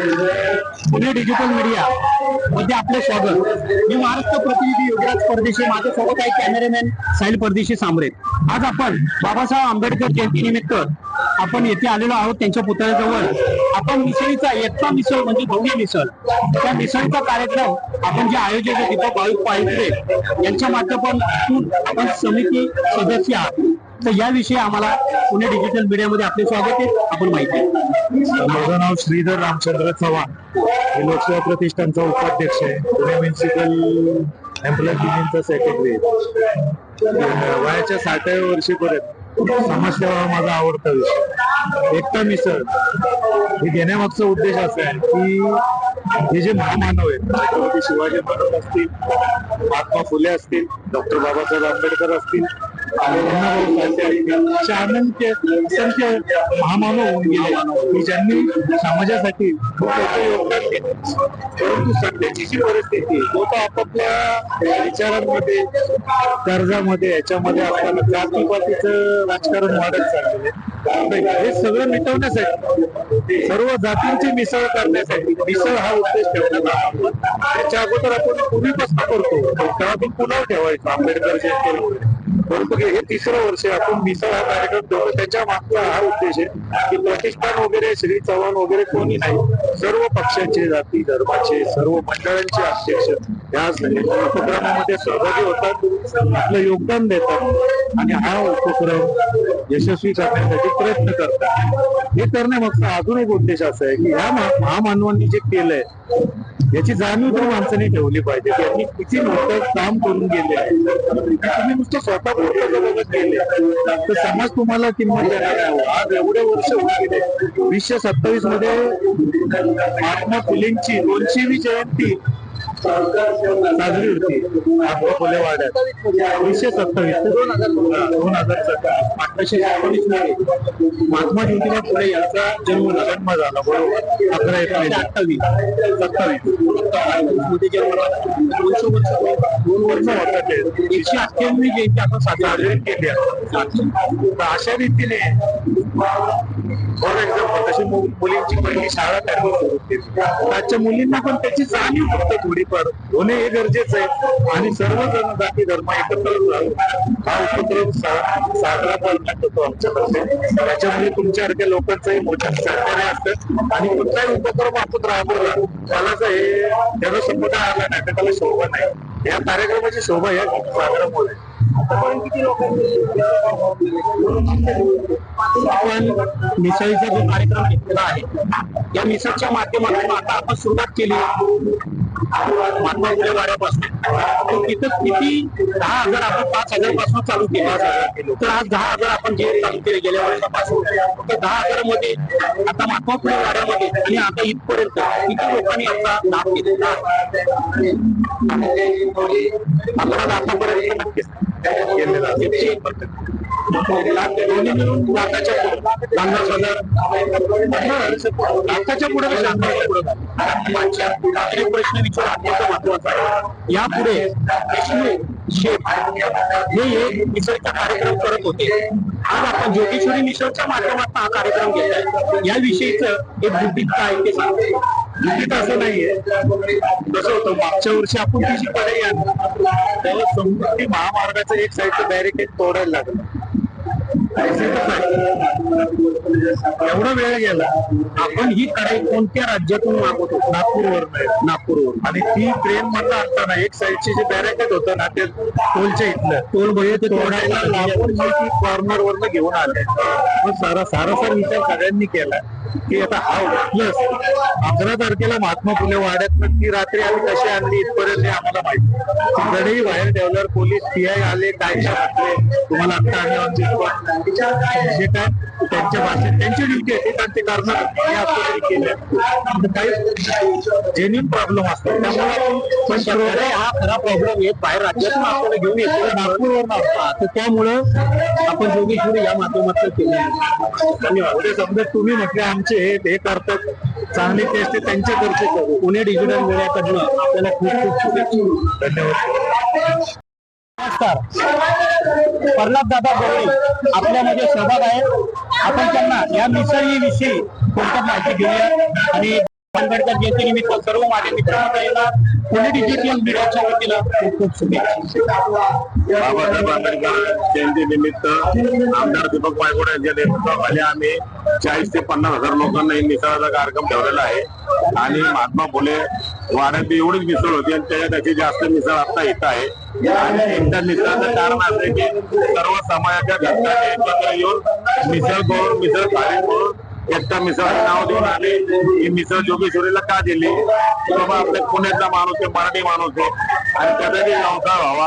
Pune digital media मध्ये आपले स्वागत. मी महाराष्ट्र प्रतिनिधी योगराज परदेशी माझं आहे कॅमेरामॅन साहिल परदेशी सांबरे आज आपण बाबासाहेब आंबेडकर जयंतीनिमित्त आपण येथे आलेलो आहोत त्यांच्या पुतळ्याजवळ. आपण मिसळीचा एकता मिसळ म्हणजे भव्य मिसळ. त्या मिसळीचा कार्यक्रम आपण जे आयोजक दीपक भाविक पाहिजे यांच्या माध्यमातून आपण समिती सदस्य आहात. तर याविषयी आम्हाला पुणे डिजिटल मीडियामध्ये आपले स्वागत आहे. आपण माहिती माझं नाव श्रीधर रामचंद्र चव्हाण. हे लोकसेवा प्रतिष्ठानचा उपाध्यक्ष आहे. पुणे म्युन्सिपल एम्प्लॉय युनियनचा सेक्रेटरी वयाच्या साठाव्या वर्षीपर्यंत समाजसेवा हा माझा आवडता विषय. एकता मिसळ हे घेण्यामागचा उद्देश असा आहे की हे जे महामानव आहेत छत्रपती शिवाजी महाराज असतील महात्मा फुले असतील डॉक्टर बाबासाहेब आंबेडकर असतील आणि असंख्य महामानव होऊन गेले. की ज्यांनी समाजासाठी परंतु सध्याची जी परिस्थिती आहे, लोक आपापल्या विचारांमध्ये कर्जामध्ये याच्यामध्ये आपल्याला जातीपातीचं राजकारण वाढत चाललेलं आहे. हे सगळं मिटवण्यासाठी सर्व जातींची मिसळ करण्यासाठी मिसळ हा उद्देश ठेवण्यात आला. त्याच्या अगोदर आपण पूर्वीपासून करतो? तेव्हा आपण पुन्हा ठेवायचा? आंबेडकर जयंती परंतु हे तिसरं वर्ष आपण मिसळ हा कार्यक्रम ठेवतो. त्याच्या मागचा हा उद्देश आहे की प्रतिष्ठान वगैरे श्री चव्हाण वगैरे कोणी नाही. सर्व पक्षाचे जाती धर्माचे सर्व मंडळांचे अध्यक्ष या उपक्रमामध्ये सहभागी होतात. आपलं योगदान देतात. आणि हा उपक्रम यशस्वी करण्यासाठी प्रयत्न करतात. हे करण्यामागचा अजून एक उद्देश असा आहे की ह्या महामानवांनी जे केलंय याची जाणीव तर माणसाने ठेवली पाहिजे. की यांनी किती मोठं काम करून गेले आहे. तुम्ही नुसतं स्वतः तर समाज तुम्हाला किंमत देणार आहे. आज एवढे वर्ष होऊन गेले वीसशे सत्तावीसमध्ये महात्मा फुलेंची दोनशेवी जयंती साजरी होती. फुले वाड्यात वीसशे सत्तावीस ते दोन हजार दोन हजार सत्तावीस अठराशे एकोणीसमध्ये महात्मा ज्योतिबा फुले यांचा जन्म जन्म झाला. बरोबर. अकरा एप्रिल. अठ्ठावीस. सत्तावीस. मध्ये दोनशे वर्ष दोन वर्ष होतात ते. एकशे अठ्ठ्याण्णव जयंती आपण साजरी केली आहे. अशा रीतीने फॉर एक्झाम्पल तशी मुलींची पहिली शाळा त्यांनी सुरू केली आजच्या मुलींना पण त्याची जाणीव फक्त थोडीफार होणे हे गरजेचं आहे. आणि सर्व जण जाती धर्म एकत्र हा उपक्रम साजरा करण्यात येतो आमच्याकडे त्याच्यामुळे तुमच्यासारख्या लोकांचंही मोठ्या सहकार्य असतं. आणि कुठलाही उपक्रम आपण राबवला मला असं हे जनसमुदाय आला नाही तर त्याला शोभा नाही. या कार्यक्रमाची शोभा या साजरामुळे आपण मिसळीचा जो कार्यक्रम घेतलेला आहे या मिसळच्या माध्यमातून आता आपण सुरुवात केली. महात्मा फुले वाड्यापासून तिथं किती दहा हजार आपण पाच हजारपासून चालू केले. तर आज दहा हजार आपण जे चालू केले गेल्या वर्षापासून तर दहा हजारमध्ये आता महात्मा फुले वाड्यामध्ये आणि आता इथपर्यंत किती लोकांनी आपला लाभ घेतलेला आहे आपण आतापर्यंत नक्कीच. केलेला आहे. दोन्ही मिळून लाखाच्या पुढे पन्नास हजार लाखाच्या पुढे पुढे प्रश्न विचार अत्यंत महत्त्वाचा आहे यापुढे हे एक मिसळचा कार्यक्रम करत होते. आज आपण जोगेश्वरी मिसळच्या माध्यमातून हा कार्यक्रम घेतलाय. आहे याविषयीच एक गुपित काय ते सांगते. गुपित असं नाहीये. कसं होतं मागच्या वर्षी आपण ती जी या तेव्हा समृद्धी महामार्गाचं एक साईडचं बॅरिकेड तोडायला लागलं. एवढा वेळ गेला आपण ही कढाई कोणत्या राज्यातून मागवतो? नागपूरवर नागपूरवरून. आणि ती ट्रेन मधनं आणताना एक साईडची जे बॅरिकेड होतं ना ते टोलच्या इथलं. टोल तोडायला लांबून मी ती कॉर्नर वरनं घेऊन आले. मग सारा सारासार विचार सगळ्यांनी केला. की आता हा प्लस अकरा तारखेला महात्मा फुले वाड्यात ती रात्री आम्ही कशी आणली इथपर्यंत आम्हाला माहिती तिकडेही बाहेर ठेवल्यावर पोलीस पीआय आले काय काय म्हटले तुम्हाला आता आम्ही जे काय त्यांच्या भाषेत त्यांची ड्युटी आहे आणि ते करणार हे आता तरी केलं काही जेन्युन प्रॉब्लेम असतात. त्यामुळे आपण हा खरा प्रॉब्लेम आहे बाहेर राज्यातून आपल्याला घेऊन येतो. नागपूरवर तर त्यामुळं आपण जोगेश्वरी या माध्यमातून केलं. धन्यवाद. समजा तुम्ही म्हटले आमचे हे करतात. चांगली टेस्ट त्यांच्याकडचे करू पुणे डिजिटल मीडियाकडनं आपल्याला खूप खूप शुभेच्छा. धन्यवाद. नमस्कार. प्रल्हाद दादा बोरे आपल्यामध्ये सहभाग आहे. आपण त्यांना या मिसळी विषयी थोडक्यात माहिती घेऊया आणि आंबेडकर जयंती निमित्त सर्व माझे मित्रमंडळींना पुणे डिजिटल मीडियाच्या वतीनं खूप खूप शुभेच्छा. बाबासाहेब आंबेडकर जयंती निमित्त आमदार दीपक पायगोडे यांच्या नेतृत्वाखाली आम्ही चाळीस ते पन्नास हजार लोकांना एक मिसळाचा कार्यक्रम ठेवलेला आहे. आणि महात्मा फुले वाड्यात एवढीच मिसळ होती आणि त्याच्यापेक्षा जास्त मिसळ आता इथं आहे. आणि एकदा मिसळाचं कारण असं की सर्व समाजाच्या घटकाने एकत्र येऊन मिसळ करून मिसळ खाली करून एकटा मिसळचं नाव देऊन आले. ही मिसळ जोगेश्वरीला का दिली? बाबा आपल्या पुण्यातला माणूस आहे मराठी माणूस आहे. आणि त्यासाठी व्यवसाय व्हावा.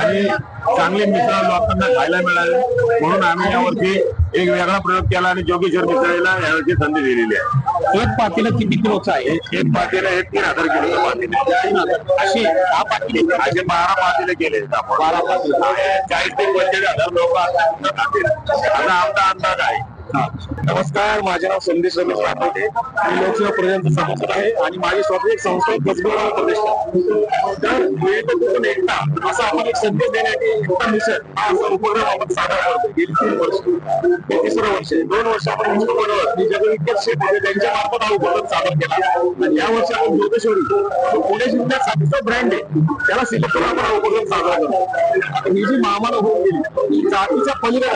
आणि चांगली मिसळ लोकांना खायला मिळावी. म्हणून आम्ही यावरती एक वेगळा प्रयोग केला आणि जोगेश्वर मिसळीला यावर्षी संधी दिलेली आहे. एक पातेलं किती किलोचं आहे? एक- एक पातेलं हे तीन हजार किलोचं पातेलं. तीन हजार. अशी दहा पातेली असे बारा पातेले केले बारा पातेले. चाळीस ते पंचेचाळीस हजार लोक आता आमचा अंदाज आहे. नमस्कार माझे नाव संदेश रमेश राठोडे मी लोकसेवा प्रजांचा सभासद आहे आणि माझी स्वतः एक संस्था आहे प्रदेश. तर मिळतो कुठून एकता असा आपण एक संदेश देण्यासाठी एकता मिशन हा असा उपक्रम आपण सादर करतो. गेली तीन वर्ष. हे तिसरं वर्ष. दोन वर्ष आपण विष्णू मी जगविख्यात शेठ होते त्यांच्या मार्फत हा उपक्रम सादर केला. आणि या वर्षी आपण जोगेश्वरी पुणे जिल्ह्यात साठीचा ब्रँड आहे त्याला सिलेक्ट करून आपण हा उपक्रम साजरा करतो. ही जी महामाला होऊन गेली जातीच्या पलीकडे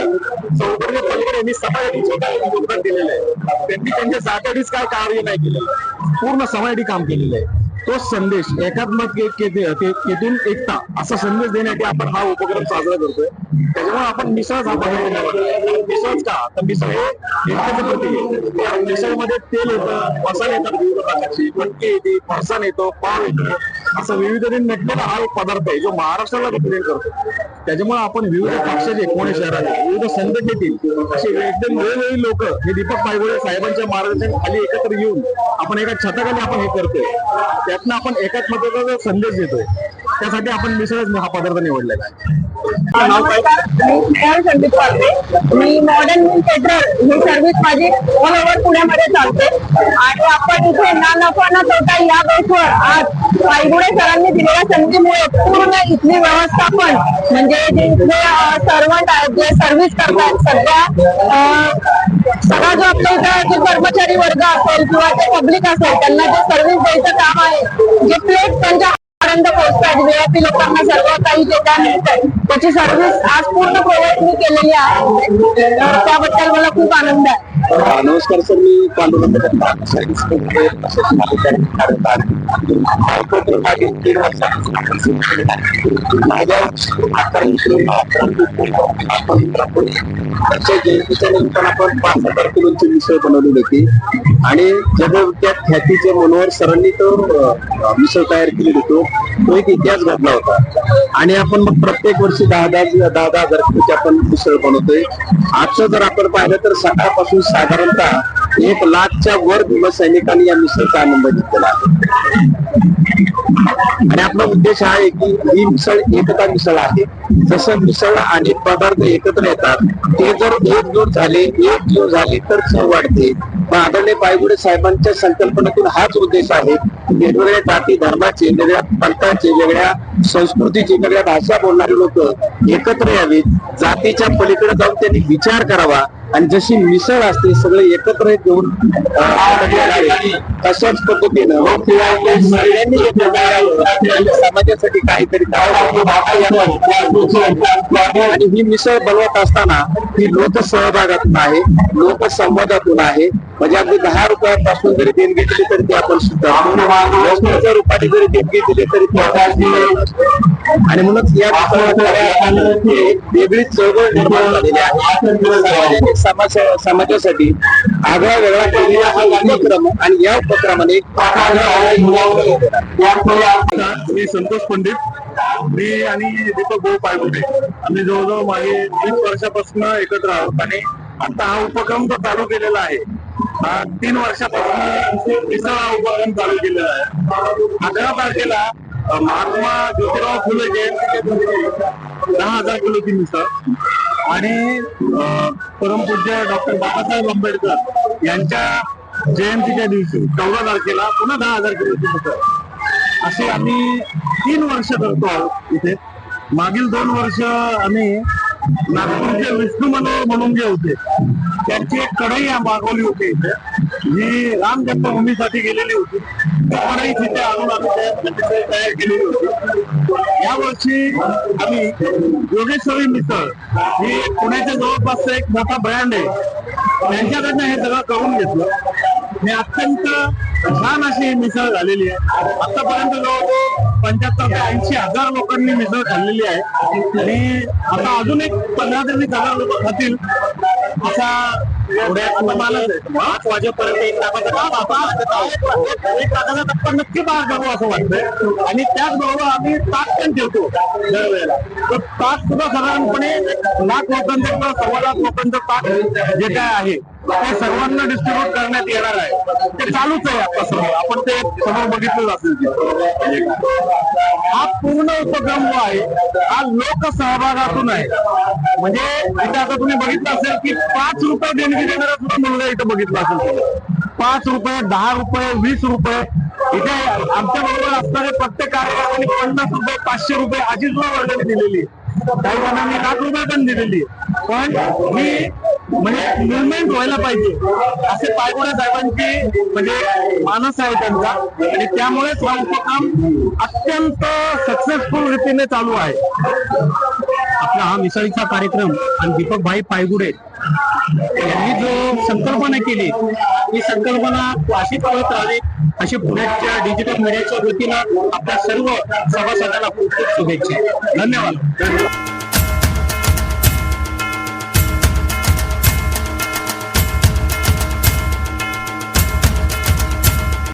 सौंदर्य पलीकडे यांनी समाजासाठी स्वतः योगदान दिलेलं आहे. त्यांनी त्यांच्या जात्याचीच काय कार्य नाही केलेलं पूर्ण समाजासाठी काम केलेलं आहे. तो संदेश एकात्मक एकात्मतेतून एकता असा संदेश देण्यासाठी आपण हा उपक्रम साजरा करतोय. त्याच्यामुळे आपण मिसळ हा पदार्थ मिसळच का? तर मिसळ हे एकतेचं प्रतीक आहे मिसळमध्ये तेल येतं मसाले येतात विविध प्रकारची. मटकी येते फरसाण येतो पाव येतो. असं विविधतेने नटलेला हा एक पदार्थ आहे जो महाराष्ट्राला रिप्रेझेंट करतो. त्याच्यामुळे आपण विविध पक्षाचे पुणे शहराचे विविध संघटनेतील असे एकदम वेगवेगळी लोक हे दीपक पायगोळे साहेबांच्या मार्गदर्शन खाली एकत्र येऊन आपण एका छताखाली आपण हे करतोय. त्यातनं आपण एकात्मतेचा जो संदेश देतोय त्यासाठी आपण मिसळच हा पदार्थ निवडलेला आहे. नमस्कार मी स्नेहल संदीप मी मॉडर्न मिल पेट्रोल ही सर्व्हिस माझी ऑल ओव्हर पुण्यामध्ये चालते. आणि आपण इथे ना नफा ना तोटा या बेसवर आज पायगुडे सरांनी दिलेल्या संधीमुळे पूर्ण इथली व्यवस्थापन म्हणजे जे इथले सर्वंट आहेत जे सर्व्हिस करतात सगळ्या सगळा जो आपल्या इथं जो कर्मचारी वर्ग असेल किंवा जे पब्लिक असेल त्यांना जे सर्व्हिस द्यायचं काम आहे जे प्लेट त्यांच्या पर्यंत पोहोचतात वेळातील लोकांना सर्व काही जे त्याची सर्व्हिस आज पूर्ण प्रोव्हाइड मी केलेली आहे. त्याबद्दल मला खूप आनंद आहे. नमस्कार सर मी पांडुरंग जयंतीच्या निमित्तानं आपण पाच हजार किलोची मिसळ बनवली होती आणि जगविख्यात ख्यातीचे मनोहर सरांनी तो मिसळ तयार केली होतो तो एक इतिहास घडला होता आणि आपण मग प्रत्येक वर्षी दहा दहा दहा दहा हजार किलोची आपण मिसळ बनवतोय. आजचं जर आपण पाहिलं तर सकाळपासून साधारणतः एक लाखच्या वर भीमसैनिकांनी या मिसळचा आनंद घेतलेला आहे. आणि आपला उद्देश हा आहे की ही मिसळ एकता मिसळ आहे. जसं मिसळ आणि पदार्थ एकत्र येतात ते जर एकजूट झाले एकजूट झाले तर चव वाढते. मग आदरणीय पायगुडे साहेबांच्या संकल्पनेतून हाच उद्देश आहे वेगवेगळ्या जाती धर्माचे वेगळ्या पंथाचे वेगळ्या संस्कृतीचे वेगळ्या भाषा बोलणारे लोक एकत्र यावेत. जातीच्या पलीकडे जाऊन त्यांनी विचार करावा. आणि जशी मिसळ असते सगळे एकत्र येऊन तशाच पद्धतीनं हो, सगळ्यांनी समाजासाठी काहीतरी आणि ही मिसळ बनवत असताना ही लोकसहभागातून आहे लोकसंवादातून आहे. म्हणजे अगदी दहा रुपयापासून जरी देणगी दिली तरी ते आपण सुद्धा रुपयाने जरी देणगी दिली तरी ते आपण आणि म्हणून या वेगळी चळवळ निर्माण झालेली आहे. समाज समाजासाठी आगळा वेगळा केलेला हा उपक्रम आणि या उपक्रमाने मी संतोष पंडित. मी आणि दीपक भाऊ पायगुटे. आम्ही जवळजवळ मागे वीस वर्षापासून एकत्र आहोत आणि आता हा उपक्रम तर चालू केलेला आहे तीन वर्षापासून मिसळ चालू केलं आहे. अकरा तारखेला महात्मा ज्योतिराव फुले जयंती दहा हजार किलोची मिसळ आणि परमपूज्य डॉक्टर बाबासाहेब आंबेडकर यांच्या जयंतीच्या दिवशी चौदा तारखेला पुन्हा दहा हजार किलोची मिसळ. असे आम्ही तीन वर्ष करतो आहोत इथे. मागील दोन वर्ष आम्ही नागपूरचे विष्णू मनोहर म्हणून जे होते त्यांची एक कढई मागवली होती इथे. जी राम जन्मभूमीसाठी गेलेली होती. कढई तिथे आणून आम्ही तयार तयार केलेली होती. यावर्षी आम्ही योगेश्वरी मिसळ ही पुण्याच्या जवळपासचा एक मोठा ब्रँड आहे. त्यांच्याकडनं हे सगळं करून घेतलं. आणि अत्यंत छान अशी मिसळ झालेली आहे. आतापर्यंत जवळजवळ पंच्याहत्तर ते ऐंशी हजार लोकांनी मिसळ खाल्लेली आहे. आणि आता अजून एक पंधरा ते वीस हजार लोक खातील असा पाच वाजेपर्यंत एक लाखाचा टप्पा नक्की पार करू असं वाटतंय. आणि त्याचबरोबर आम्ही ताक पण ठेवतो दरवेळेला. तर ताक सुद्धा साधारणपणे लाख लोकांचं किंवा सव्वा लाख लोकांचं ताक जे काय आहे ते सर्वांना डिस्ट्रीब्यूट करण्यात येणार आहे. ते चालूच आहे आता सर्व. आपण ते समोर बघितलं असेल हा पूर्ण उपक्रम जो आहे हा लोकसहभागातून आहे. म्हणजे इथे आता तुम्ही बघितलं असेल की पाच रुपये देणगी देणारा सुद्धा मुलगा इथं बघितला असेल पाच रुपये दहा रुपये वीस रुपये. इथे आमच्या बरोबर असणारे प्रत्येक कार्यकर्त्यांनी पन्नास रुपये पाचशे रुपये अशी सुद्धा वर्गणी दिलेली आहे. काही जणांनी लाख रुपये पण दिलेली पण ही म्हणजे मुवमेंट व्हायला पाहिजे असे पायगुडे साहेबांची म्हणजे मानस आहे त्यांचा. आणि त्यामुळेच हा उपक्रम अत्यंत सक्सेसफुल रीतीने चालू आहे. आपला हा मिसळीचा कार्यक्रम आणि दीपक भाई पायगुडे यांनी जो संकल्पना केली ही संकल्पना अशी पळत राहावी अशी पुण्याच्या डिजिटल मीडियाच्या वतीनं आपल्या सर्व सभासदांना खूप खूप शुभेच्छा. धन्यवाद.